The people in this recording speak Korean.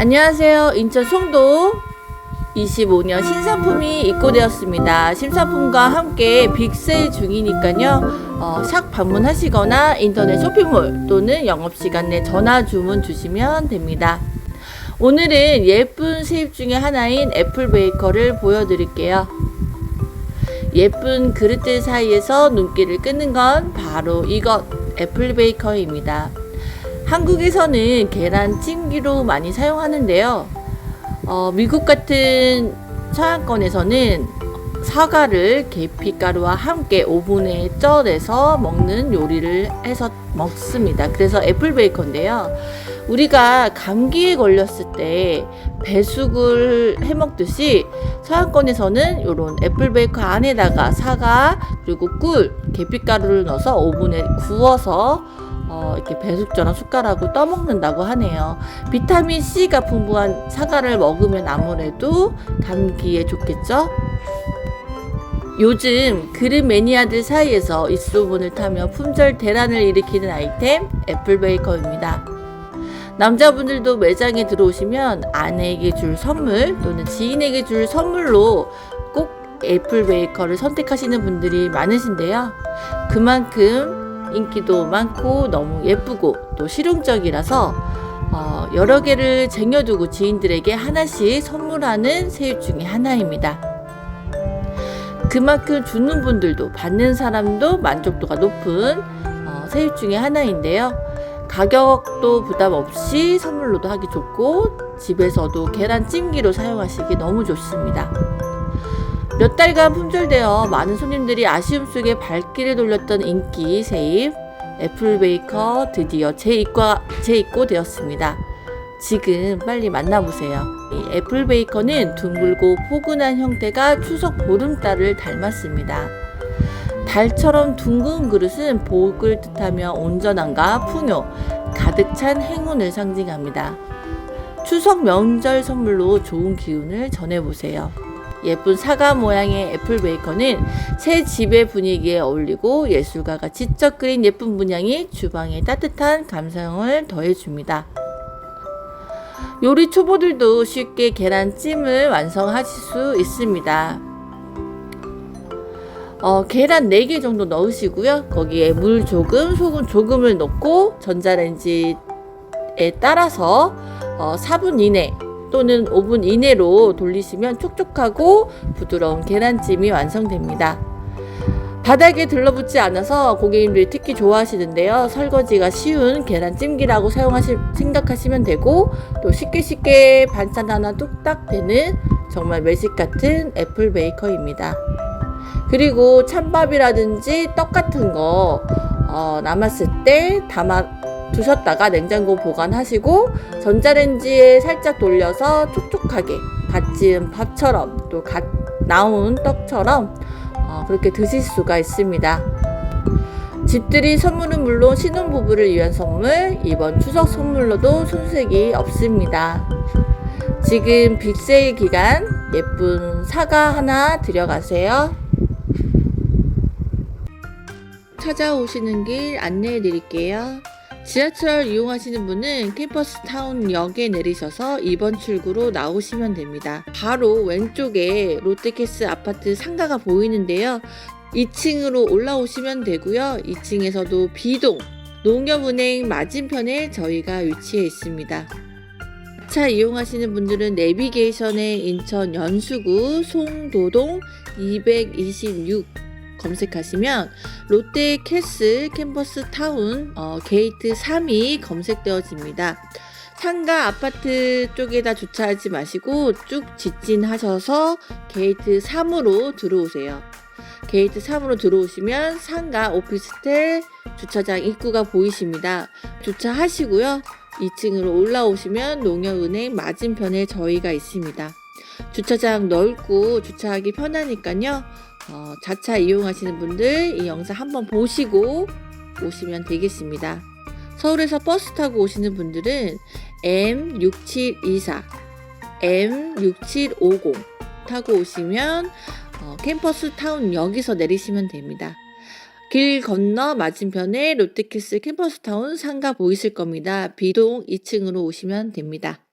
안녕하세요. 인천 송도 25년 신상품이 입고되었습니다. 신상품과 함께 빅세일 중이니까요. 어, 샵 방문하시거나 인터넷 쇼핑몰 또는 영업시간 내 전화 주문 주시면 됩니다. 오늘은 예쁜 세입 중에 하나인 애플 베이커를 보여드릴게요. 예쁜 그릇들 사이에서 눈길을 끄는 건 바로 이것 애플 베이커입니다. 한국에서는 계란 찜기로 많이 사용하는데요. 어, 미국 같은 서양권에서는 사과를 계피가루와 함께 오븐에 쪄내서 먹는 요리를 해서 먹습니다. 그래서 애플 베이컨인데요. 우리가 감기에 걸렸을 때 배숙을 해 먹듯이 서양권에서는 이런 애플 베이컨 안에다가 사과 그리고 꿀, 계피가루를 넣어서 오븐에 구워서 어, 이렇게 배숙전화 숟가락으로 떠먹는다고 하네요. 비타민 C가 풍부한 사과를 먹으면 아무래도 감기에 좋겠죠? 요즘 그릇 매니아들 사이에서 입소문을 타며 품절 대란을 일으키는 아이템 애플 베이커입니다. 남자분들도 매장에 들어오시면 아내에게 줄 선물 또는 지인에게 줄 선물로 꼭 애플 베이커를 선택하시는 분들이 많으신데요. 그만큼 인기도 많고 너무 예쁘고 또 실용적이라서 어, 여러 개를 쟁여두고 지인들에게 하나씩 선물하는 세입 중에 하나입니다. 그만큼 주는 분들도 받는 사람도 만족도가 높은 어, 세입 중에 하나인데요. 가격도 부담 없이 선물로도 하기 좋고 집에서도 계란찜기로 사용하시기 너무 좋습니다. 몇 달간 품절되어 많은 손님들이 아쉬움 속에 발길을 돌렸던 인기 세입 애플 베이커 드디어 재입과 재입고되었습니다. 지금 빨리 만나보세요. 이 애플 베이커는 둥글고 포근한 형태가 추석 보름달을 닮았습니다. 달처럼 둥근 그릇은 복을 뜻하며 온전함과 풍요, 가득 찬 행운을 상징합니다. 추석 명절 선물로 좋은 기운을 전해보세요. 예쁜 사과 모양의 애플 베이커는 새 집의 분위기에 어울리고 예술가가 직접 그린 예쁜 문양이 주방에 따뜻한 감성을 더해줍니다. 요리 초보들도 쉽게 계란찜을 완성하실 수 있습니다. 어, 계란 4개 정도 넣으시고요. 거기에 물 조금, 소금 조금을 넣고 전자레인지에 따라서 어, 4분 이내 또는 5분 이내로 돌리시면 촉촉하고 부드러운 계란찜이 완성됩니다. 바닥에 들러붙지 않아서 고객님들이 특히 좋아하시는데요. 설거지가 쉬운 계란찜기라고 사용하시 생각하시면 되고 또 쉽게 쉽게 반찬 하나 뚝딱 되는 정말 매직 같은 애플 베이커입니다. 그리고 찬밥이라든지 떡 같은 거 어, 남았을 때 담아 두셨다가 냉장고 보관하시고 전자레인지에 살짝 돌려서 촉촉하게 갓 지은 밥처럼 또 갓 나온 떡처럼 어, 그렇게 드실 수가 있습니다. 집들이 선물은 물론 신혼부부를 위한 선물, 이번 추석 선물로도 손색이 없습니다. 지금 빅세일 기간 예쁜 사과 하나 들여가세요. 찾아오시는 길 안내해 드릴게요. 지하철 이용하시는 분은 캠퍼스 타운 역에 내리셔서 2번 출구로 나오시면 됩니다. 바로 왼쪽에 롯데캐스 아파트 상가가 보이는데요. 2층으로 올라오시면 되고요. 2층에서도 B동 농협은행 맞은편에 저희가 위치해 있습니다. 차 이용하시는 분들은 내비게이션에 인천 연수구 송도동 226 검색하시면 롯데 캐슬 캠퍼스 타운 어, 게이트 3이 검색되어집니다. 상가 아파트 쪽에다 주차하지 마시고 쭉 직진하셔서 게이트 3으로 들어오세요. 게이트 3으로 들어오시면 상가 오피스텔 주차장 입구가 보이십니다. 주차하시고요. 2층으로 올라오시면 농협은행 맞은편에 저희가 있습니다. 주차장 넓고 주차하기 편하니까요. 어, 자차 이용하시는 분들 이 영상 한번 보시고 오시면 되겠습니다. 서울에서 버스 타고 오시는 분들은 M6724, M6750 타고 오시면 어, 캠퍼스 타운 역에서 내리시면 됩니다. 길 건너 맞은편에 롯데캐슬 캠퍼스 타운 상가 보이실 겁니다. B동 2층으로 오시면 됩니다.